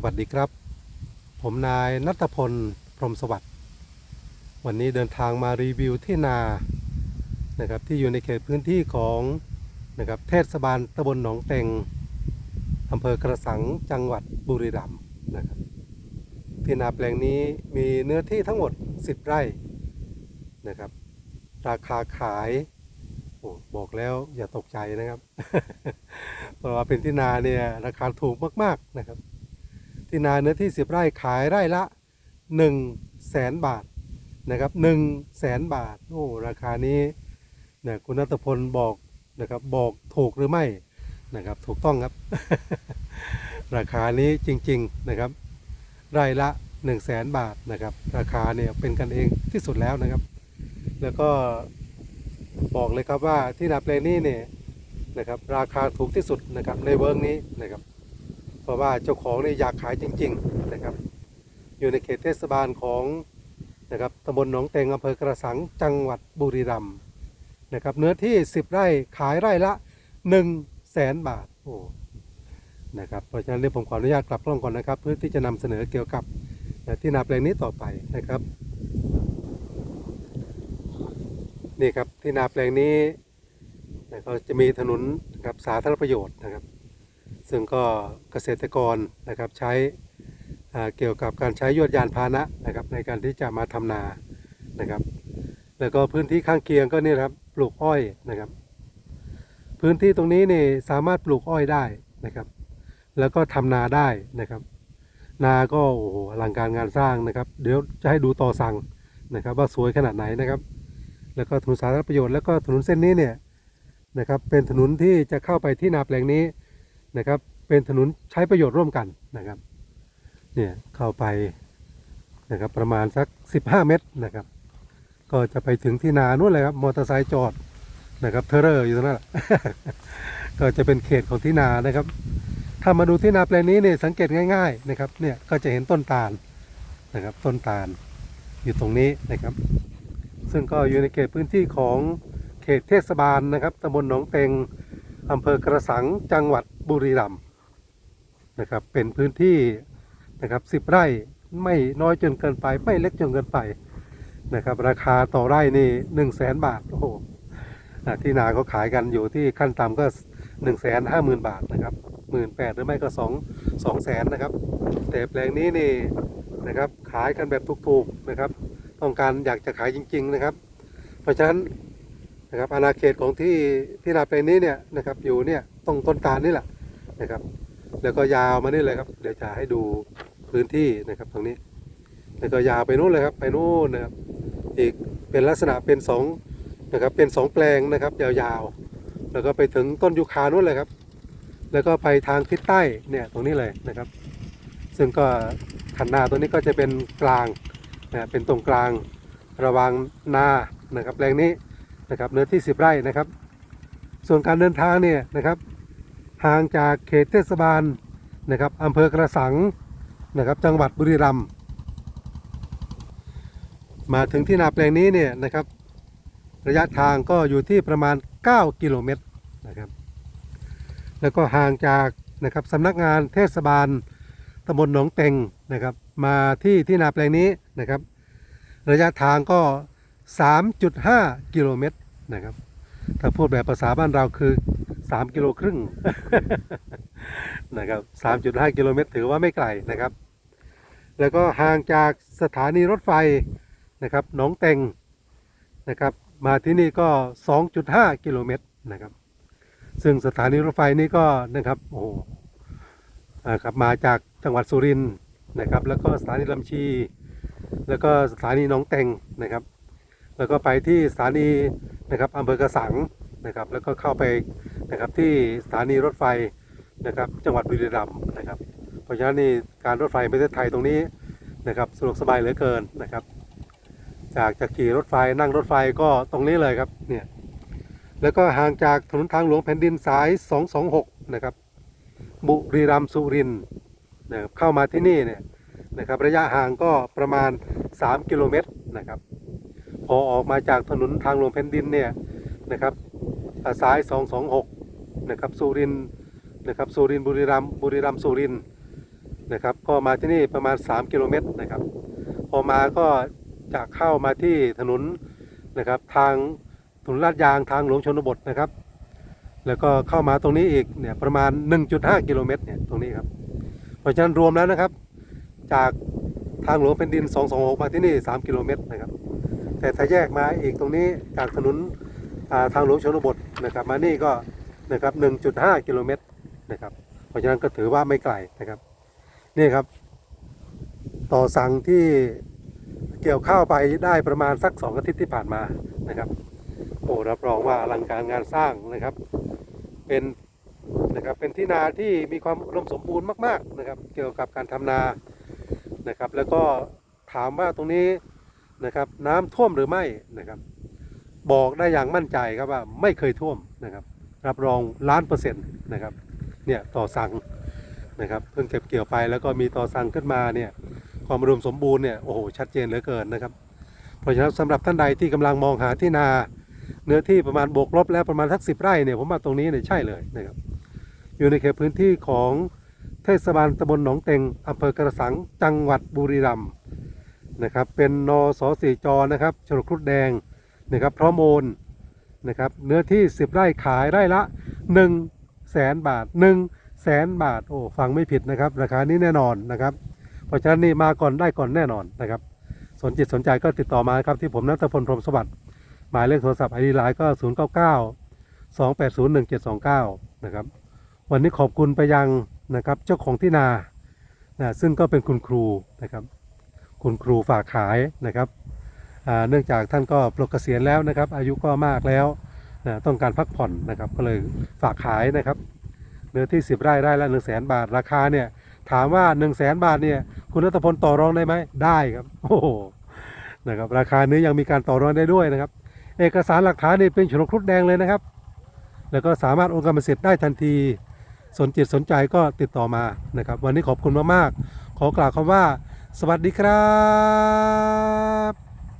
สวัสดีครับ ผมนายนัทพล พรมสวัสดิ์วันนี้เดินทางมารีวิวที่นานะครับที่อยู่ในเขตพื้นที่ของนะครับเทศบาลตำบลหนองเต็งอำเภอกระสังจังหวัดบุรีรัมย์นะครับที่นาแปลงนี้มีเนื้อที่ทั้งหมด 10 ไร่นะครับ ราคาขายโอ้บอกแล้วอย่าตกใจนะครับ เพราะว่าเป็นที่นาเนี่ยราคาถูกมาก ๆนะครับ ที่นาเนื้อที่ 10 ไร่ขายไร่ละ 1 0 0 0 0แสนบาทนะครับ1 0 0 0 0แสนบาทโอ้ราคานี้เนี่ยคุณนัทพลบอกนะครับบอกถูกหรือไม่นะครับถูกต้องครับ ราคานี้จริงๆนะครับไร่ละ 1 0 0 0 0แสนบาทนะครับราคาเนี่ยเป็นกันเองที่สุดแล้วนะครับ แล้วก็บอกเลยครับว่าที่นาแปลงนี้เนี่ยนะครับราคาถูกที่สุดนะครับในเวิร์กนี้นะครับ ราะว่าเจ้าของเนี่ยอยากขายจริง ๆนะครับ อยู่ในเขตเทศบาลของนะครับตำบลหนองเตงอำเภอกระสังจังหวัดบุรีรัมย์นะครับ เนื้อที่ 10 ไร่ขายไร่ละ1 0 0 0 0แสนบาทโอ้นะครับเพราะฉะนั้นเดี๋ยวผมขออนุญาตกลับกล้องก่อนนะครับ เพื่อที่จะนำเสนอเกี่ยวกับที่นาแปลงนี้ต่อไปนะครับนี่ครับที่นาแปลงนี้นะก็จะมีถนนนะครับสาธารณประโยชน์นะครับ ซึ่งก็เกษตรกรนะครับใช้เกี่ยวกับการใช้ยวดยานพาหนะนะครับในการที่จะมาทำนานะครับ แล้วก็พื้นที่ข้างเคียงก็นี่ครับปลูกอ้อยนะครับ พื้นที่ตรงนี้นี่สามารถปลูกอ้อยได้นะครับ แล้วก็ทำนาได้นะครับ นาก็โอ้โหอลังการงานสร้างนะครับ เดี๋ยวจะให้ดูต่อสั่งนะครับ ว่าสวยขนาดไหนนะครับ แล้วก็ถนนสาธารณประโยชน์แล้วก็ถนนเส้นนี้เนี่ยนะครับเป็นถนนที่จะเข้าไปที่นาแปลงนี้ นะครับ เป็นถนนใช้ประโยชน์ร่วมกันนะครับ เนี่ยเข้าไปนะครับประมาณสัก 15 เมตรนะครับ ก็จะไปถึงที่นานู่นเลยครับมอเตอร์ไซค์จอดนะครับเทอร์เรอร์อยู่ตรงนั้นก็จะเป็นเขตของที่นานะครับ ถ้ามาดูที่นาแปลงนี้เนี่ยสังเกตง่ายๆนะครับเนี่ยก็จะเห็นต้นตาลนะครับต้นตาลอยู่ตรงนี้นะครับ ซึ่งก็อยู่ในเขตพื้นที่ของเขตเทศบาลนะครับตำบลหนองเต็ง อำเภอกระสังจังหวัดบุรีรัมย์นะครับเป็นพื้นที่นะครับสิบไร่ไม่น้อยจนเกินไป ไม่เล็กจนเกินไปนะครับ ราคาต่อไร่นี่หนึ่งแสนบาทโอ้โหที่นาเขาขายกันอยู่ที่ขั้นต่ำก็หนึ่งแสนห้าหมื่นบาทนะครับหมื่นแปดหรือไม่ก็สองสองแสนนะครับ แต่แปลงนี้นี่นะครับขายกันแบบถูกๆนะครับ ต้องการอยากจะขายจริง ๆ นะครับ เพราะฉะนั้น นะครับอาณาเขตของที่ที่นาแปลงนี้เนี่ยนะครับอยู่เนี่ยตรงต้นตาลนี่แหละนะครับ แล้วก็ยาวมานี่เลยครับ เดี๋ยวจะให้ดูพื้นที่นะครับตรงนี้ แล้วก็ยาวไปนู่นเลยครับไปนู่นนะครับอีกเป็นลักษณะเป็นสองนะครับเป็นสองแปลงนะครับยาวๆแล้วก็ไปถึงต้นยูคานู่นเลยครับ แล้วก็ไปทางทิศใต้เนี่ยตรงนี้เลยนะครับ ซึ่งก็คันนาตัวนี้ก็จะเป็นกลางนะเป็นตรงกลางระว่างนานะครับแปลงนี้ นะครับเนื้อที่ 10 ไร่นะครับ ส่วนการเดินทางเนี่ยนะครับห่างจากเขตเทศบาลนะครับอำเภอกระสังนะครับจังหวัดบุรีรัมย์มาถึงที่นาแปลงนี้เนี่ยนะครับ ระยะทางก็อยู่ที่ประมาณ 9 กิโลเมตรนะครับ แล้วก็ห่างจากนะครับสำนักงานเทศบาลตำบลหนองเต็งนะครับ มาที่ที่นาแปลงนี้นะครับ ระยะทางก็ 3.5 กิโลเมตรนะครับ ถ้าพูดแบบภาษาบ้านเราคือ 3 กิโลครึ่งนะครับ 3.5 กิโลเมตรถือว่าไม่ไกลนะครับ แล้วก็ห่างจากสถานีรถไฟนะครับหนองเต็งนะครับ มาที่นี่ก็ 2.5 กิโลเมตรนะครับ ซึ่งสถานีรถไฟนี่ก็นะครับโอ้โหอ่าครับมาจากจังหวัดสุรินทร์นะครับ แล้วก็สถานีลำชี แล้วก็สถานีหนองเต็งนะครับ แล้วก็ไปที่สถานีนะครับอำเภอกระสังนะครับ แล้วก็เข้าไปนะครับที่สถานีรถไฟนะครับจังหวัดบุรีรัมย์นะครับ เพราะฉะนั้นนี่การรถไฟประเทศไทยตรงนี้นะครับสะดวกสบายเหลือเกินนะครับ จากจะขี่รถไฟนั่งรถไฟก็ตรงนี้เลยครับเนี่ยแล้วก็ห่างจากถนนทางหลวงแผ่นดินสาย 226 นะครับ บุรีรัมย์สุรินทร์นะครับเข้ามาที่นี่เนี่ยนะครับระยะห่างก็ประมาณ 3 กิโลเมตรนะครับ พอออกมาจากถนนทางหลวงแผ่นดินเนี่ยนะครับสาย 226 นะครับสุรินนะครับสุรินบุรีรัมบุรีรัมสุรินนะครับก็มาที่นี่ประมาณ 3 กิโลเมตรนะครับ พอมาก็จะเข้ามาที่ถนนนะครับทางถนนลาดยางทางหลวงชนบทนะครับ แล้วก็เข้ามาตรงนี้อีกเนี่ยประมาณ 1.5 กิโลเมตรเนี่ยตรงนี้ครับ เพราะฉะนั้นรวมแล้วนะครับจากทางหลวงแผ่นดิน 226 มาที่นี่ 3 กิโลเมตรนะครับ แต่ถ้าแยกมาอีกตรงนี้จากถนนาทางหลวงชนบทนะครับ มานี่ก็นะครับ 1.5 กิโลเมตรนะครับ เพราะฉะนั้นก็ถือว่าไม่ไกลนะครับ นี่ครับ ต่อสั่งที่เกี่ยวข้าวไปได้ประมาณสัก 2 อาทิตย์ที่ผ่านมานะครับโอ้รับรองว่าอลังการงานสร้างนะครับ เป็นนะครับเป็นที่นาที่มีความอุดมสมบูรณ์มาก ๆนะครับ เกี่ยวกับการทำนานะครับ แล้วก็ถามว่าตรงนี้ นะครับ น้ำท่วมหรือไม่นะครับ บอกได้อย่างมั่นใจครับว่าไม่เคยท่วมนะครับ รับรองล้านเปอร์เซ็นต์นะครับเนี่ยต่อสั่งนะครับเพิ่งเก็บเกี่ยวไปแล้วก็มีต่อสั่งขึ้นมาเนี่ยความอุดมสมบูรณ์เนี่ยโอ้โหชัดเจนเหลือเกินนะครับ เพราะฉะนั้นสำหรับท่านใดที่กำลังมองหาที่นา เนื้อที่ประมาณบวกลบแล้วประมาณสักสิบไร่เนี่ยผมว่าตรงนี้เนี่ยใช่เลยนะครับ อยู่ในเขตพื้นที่ของเทศบาลตำบลหนองเต็งอำเภอกระสังจังหวัดบุรีรัมย์ นะครับ เป็นนสสี่จนะครับฉลกครุฑแดงนะครับ พร้อมโอนนะครับเนื้อที่ 10 ไร่ขายไร่ละ1แสนบาท1แสนบาท โอ้ฟังไม่ผิดนะครับ ราคานี้แน่นอนนะครับ เพราะฉะนั้นนี่มาก่อนได้ก่อนแน่นอนนะครับ สนจิตสนใจก็ติดต่อมาครับที่ผมนัทพลพรหมสวัสดิ์หมายเลขโทรศัพท์ไอดีไลน์ก็ 0 9 9 2 8 0 1 7 2 9 นะครับ วันนี้ขอบคุณไปยังนะครับเจ้าของที่นานะซึ่งก็เป็นคุณครูนะครับ คุณครูฝากขายนะครับเนื่องจากท่านก็ปลดเกษียณแล้วนะครับ อายุก็มากแล้วนะต้องการพักผ่อนนะครับก็เลยฝากขายนะครับ เนื้อที่ 10 ไร่ไร่ละ1 0 0 0 0แบาทราคาเนี่ยถามว่า 1 0 0 0 0แบาทเนี่ยคุณรัตพลต่อรองได้ไหมได้ครับโอ้โหนะครับราคานี้ยังมีการต่อรองได้ด้วยนะครับ เอกสารหลักฐานนี่เป็นฉนดครุฑแดงเลยนะครับ แล้วก็สามารถโอนกรรมสิทธิ์ได้ทันทีสนจิตสนใจก็ติดต่อมานะครับ วันนี้ขอบคุณมากๆขอกล่าวคำว่า สวัสดีครับ